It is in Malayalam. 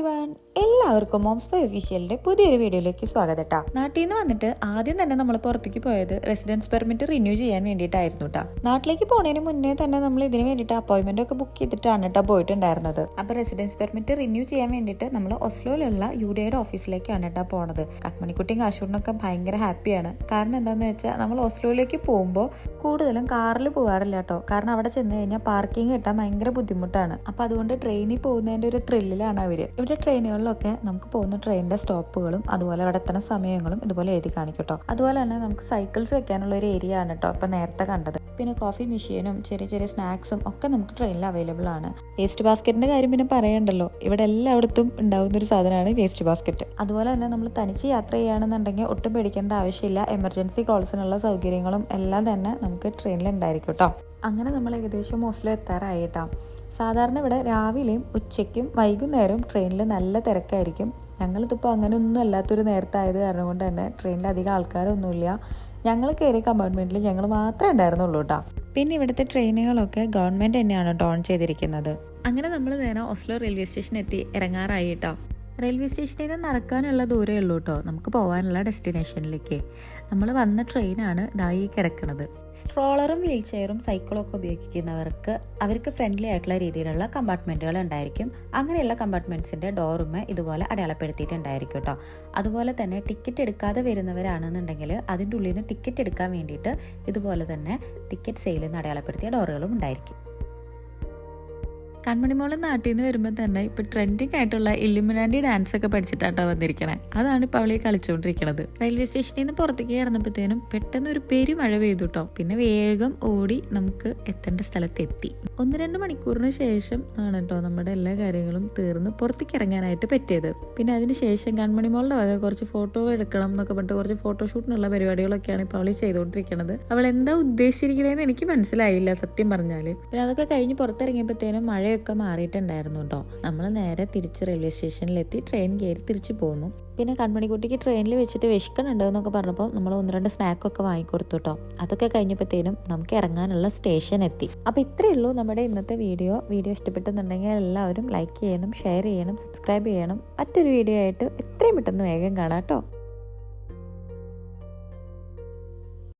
everyone. എല്ലാവർക്കും മോംസ് ബൈ ഒഫീഷ്യലിന്റെ പുതിയൊരു വീഡിയോയിലേക്ക് സ്വാഗതം ട്ടാ നാട്ടിൽ നിന്ന് വന്നിട്ട് ആദ്യം തന്നെ നമ്മൾ പുറത്തേക്ക് പോയത് റെസിഡൻസ് പെർമിറ്റ് റിന്യൂ ചെയ്യാൻ വേണ്ടിയിട്ടായിരുന്നു കേട്ടോ നാട്ടിലേക്ക് പോണതിന് മുന്നേ തന്നെ നമ്മൾ ഇതിന് വേണ്ടിയിട്ട് അപ്പോയിന്റ്മെന്റ് ഒക്കെ ബുക്ക് ചെയ്തിട്ടാണ് കേട്ടോ പോയിട്ടുണ്ടായിരുന്നത്. അപ്പൊ റെസിഡൻസ് പെർമിറ്റ് റിന്യൂ ചെയ്യാൻ വേണ്ടിയിട്ട് നമ്മൾ ഒസ്ലോയിലുള്ള യു ഡിയുടെ ഓഫീസിലേക്കാണ് കേട്ടോ പോണത്. കട്മണിക്കുട്ടിയും കാശൂടിനൊക്കെ ഭയങ്കര ഹാപ്പിയാണ് കാരണം എന്താണെന്ന് വെച്ചാൽ നമ്മൾ ഒസ്ലോയിലേക്ക് പോകുമ്പോൾ കൂടുതലും കാറിൽ പോകാറില്ല കേട്ടോ കാരണം അവിടെ ചെന്ന് കഴിഞ്ഞാൽ പാർക്കിംഗ് കിട്ടാൻ ഭയങ്കര ബുദ്ധിമുട്ടാണ്. അപ്പൊ അതുകൊണ്ട് ട്രെയിനിൽ പോകുന്നതിന്റെ ഒരു ത്രില്ലിലാണ് അവർ. ഇവിടെ ട്രെയിനുകളിലൊക്കെ നമുക്ക് പോകുന്ന ട്രെയിനിന്റെ സ്റ്റോപ്പുകളും അതുപോലെ അവിടെ എത്തുന്ന സമയങ്ങളും ഇതുപോലെ എഴുതി കാണിക്കും കേട്ടോ അതുപോലെ തന്നെ നമുക്ക് സൈക്കിൾസ് വെക്കാനുള്ള ഒരു ഏരിയ ആണ് കേട്ടോ ഇപ്പൊ നേരത്തെ കണ്ടത്. പിന്നെ കോഫി മെഷീനും ചെറിയ ചെറിയ സ്നാക്സും ഒക്കെ നമുക്ക് ട്രെയിനിൽ അവൈലബിൾ ആണ്. വേസ്റ്റ് ബാസ്ക്കറ്റിന്റെ കാര്യം പിന്നെ പറയണ്ടല്ലോ. ഇവിടെ എല്ലായിടത്തും ഉണ്ടാവുന്ന ഒരു സാധനമാണ് വേസ്റ്റ് ബാസ്ക്കറ്റ് അതുപോലെ തന്നെ നമ്മൾ തനിച്ച് യാത്ര ചെയ്യുകയാണെന്നുണ്ടെങ്കിൽ ഒട്ടും പേടിക്കേണ്ട ആവശ്യമില്ല. എമർജൻസി കോൾസിനുള്ള സൗകര്യങ്ങളും എല്ലാം തന്നെ നമുക്ക് ട്രെയിനിൽ ഉണ്ടായിരിക്കും കേട്ടോ അങ്ങനെ നമ്മൾ ഏകദേശം ഓസ്ലോ എത്താറായിട്ടാ സാധാരണ ഇവിടെ രാവിലെയും ഉച്ചയ്ക്കും വൈകുന്നേരവും ട്രെയിനിൽ നല്ല തിരക്കായിരിക്കും. ഞങ്ങളിതിപ്പോൾ അങ്ങനെ ഒന്നും അല്ലാത്തൊരു നേരത്തായത് കാരണം കൊണ്ട് തന്നെ ട്രെയിനിൽ അധികം ആൾക്കാരൊന്നുമില്ല. ഞങ്ങൾ കയറിയ കമ്പാർട്ട്മെന്റിൽ ഞങ്ങൾ മാത്രമേ ഉണ്ടായിരുന്നുള്ളൂ കേട്ടോ. പിന്നെ ഇവിടുത്തെ ട്രെയിനുകളൊക്കെ ഗവൺമെന്റ് തന്നെയാണ് ഡോൺ ചെയ്തിരിക്കുന്നത്. അങ്ങനെ നമ്മൾ നേരെ ഓസ്ലോ റെയിൽവേ സ്റ്റേഷൻ എത്തി ഇറങ്ങാറായി കേട്ടോ. റെയിൽവേ സ്റ്റേഷനിൽ നിന്ന് നടക്കാനുള്ള ദൂരമേ ഉള്ളൂ കേട്ടോ നമുക്ക് പോകാനുള്ള ഡെസ്റ്റിനേഷനിലേക്ക്. നമ്മൾ വന്ന ട്രെയിനാണ് ഇതായി കിടക്കുന്നത് സ്ട്രോളറും വീൽ ചെയറും സൈക്കിളും ഒക്കെ ഉപയോഗിക്കുന്നവർക്ക് അവർക്ക് ഫ്രണ്ട്ലി ആയിട്ടുള്ള രീതിയിലുള്ള കമ്പാർട്ട്മെന്റുകൾ ഉണ്ടായിരിക്കും. അങ്ങനെയുള്ള കമ്പാർട്ട്മെന്റ്സിന്റെ ഡോറുമ ഇതുപോലെ അടയാളപ്പെടുത്തിയിട്ടുണ്ടായിരിക്കും കേട്ടോ അതുപോലെ തന്നെ ടിക്കറ്റ് എടുക്കാതെ വരുന്നവരാണെന്നുണ്ടെങ്കിൽ അതിന്റെ ഉള്ളിൽ നിന്ന് ടിക്കറ്റ് എടുക്കാൻ വേണ്ടിയിട്ട് ഇതുപോലെ തന്നെ ടിക്കറ്റ് സെയിൽ നിന്ന് അടയാളപ്പെടുത്തിയ ഡോറുകളും ഉണ്ടായിരിക്കും. കൺമണിമോൾ നാട്ടിൽ നിന്ന് വരുമ്പോൾ തന്നെ ഇപ്പൊ ട്രെൻഡിങ് ആയിട്ടുള്ള ഇല്ലുമിനാണ്ടി ഡാൻസ് ഒക്കെ പഠിച്ചിട്ടാട്ടോ വന്നിരിക്കണേ. അതാണ് ഇപ്പൊ അവളെ കളിച്ചുകൊണ്ടിരിക്കുന്നത് റെയിൽവേ സ്റ്റേഷനിൽ നിന്ന് പുറത്തേക്ക് ഇറങ്ങുമ്പോഴത്തേനും പെട്ടെന്ന് ഒരു പെരുമഴ പെയ്തു കേട്ടോ പിന്നെ വേഗം ഓടി നമുക്ക് എത്തേണ്ട സ്ഥലത്ത് എത്തി ഒന്ന് രണ്ട് മണിക്കൂറിന് ശേഷം ആണ് കേട്ടോ നമ്മുടെ എല്ലാ കാര്യങ്ങളും തീർന്ന് പുറത്തേക്ക് ഇറങ്ങാനായിട്ട് പറ്റിയത്. പിന്നെ അതിന് ശേഷം കൺമണിമോളുടെ വക കുറച്ച് ഫോട്ടോ എടുക്കണം എന്നൊക്കെ പറഞ്ഞിട്ട് കുറച്ച് ഫോട്ടോഷൂട്ടിനുള്ള പരിപാടികളൊക്കെയാണ് ഇപ്പോൾ അവളെ ചെയ്തുകൊണ്ടിരിക്കുന്നത് അവൾ എന്താ ഉദ്ദേശിച്ചിരിക്കണേന്ന് എനിക്ക് മനസ്സിലായില്ല സത്യം പറഞ്ഞാൽ. പിന്നെ അതൊക്കെ കഴിഞ്ഞ് പുറത്തിറങ്ങിയപ്പോഴത്തേനും മഴയൊക്കെ മാറിയിട്ടുണ്ടായിരുന്നു കേട്ടോ നമ്മൾ നേരെ തിരിച്ച് റെയിൽവേ സ്റ്റേഷനിലെത്തി ട്രെയിൻ കയറി തിരിച്ചു പോന്നു. പിന്നെ കൺമണിക്കുട്ടിക്ക് ട്രെയിനിൽ വെച്ചിട്ട് വിശക്കണുണ്ട് എന്നൊക്കെ പറഞ്ഞപ്പോൾ നമ്മൾ ഒന്ന് രണ്ട് സ്നാക്കൊക്കെ വാങ്ങിക്കൊടുത്തു കേട്ടോ അതൊക്കെ കഴിഞ്ഞപ്പോഴത്തേനും നമുക്ക് ഇറങ്ങാനുള്ള സ്റ്റേഷൻ എത്തി അപ്പോൾ ഇത്രയേ ഉള്ളൂ നമ്മുടെ ഇന്നത്തെ വീഡിയോ. വീഡിയോ ഇഷ്ടപ്പെട്ടെന്നുണ്ടെങ്കിൽ എല്ലാവരും ലൈക്ക് ചെയ്യണം ഷെയർ ചെയ്യണം സബ്സ്ക്രൈബ് ചെയ്യണം. മറ്റൊരു വീഡിയോ ആയിട്ട് എത്രയും പെട്ടെന്ന് വേഗം കാണാം കേട്ടോ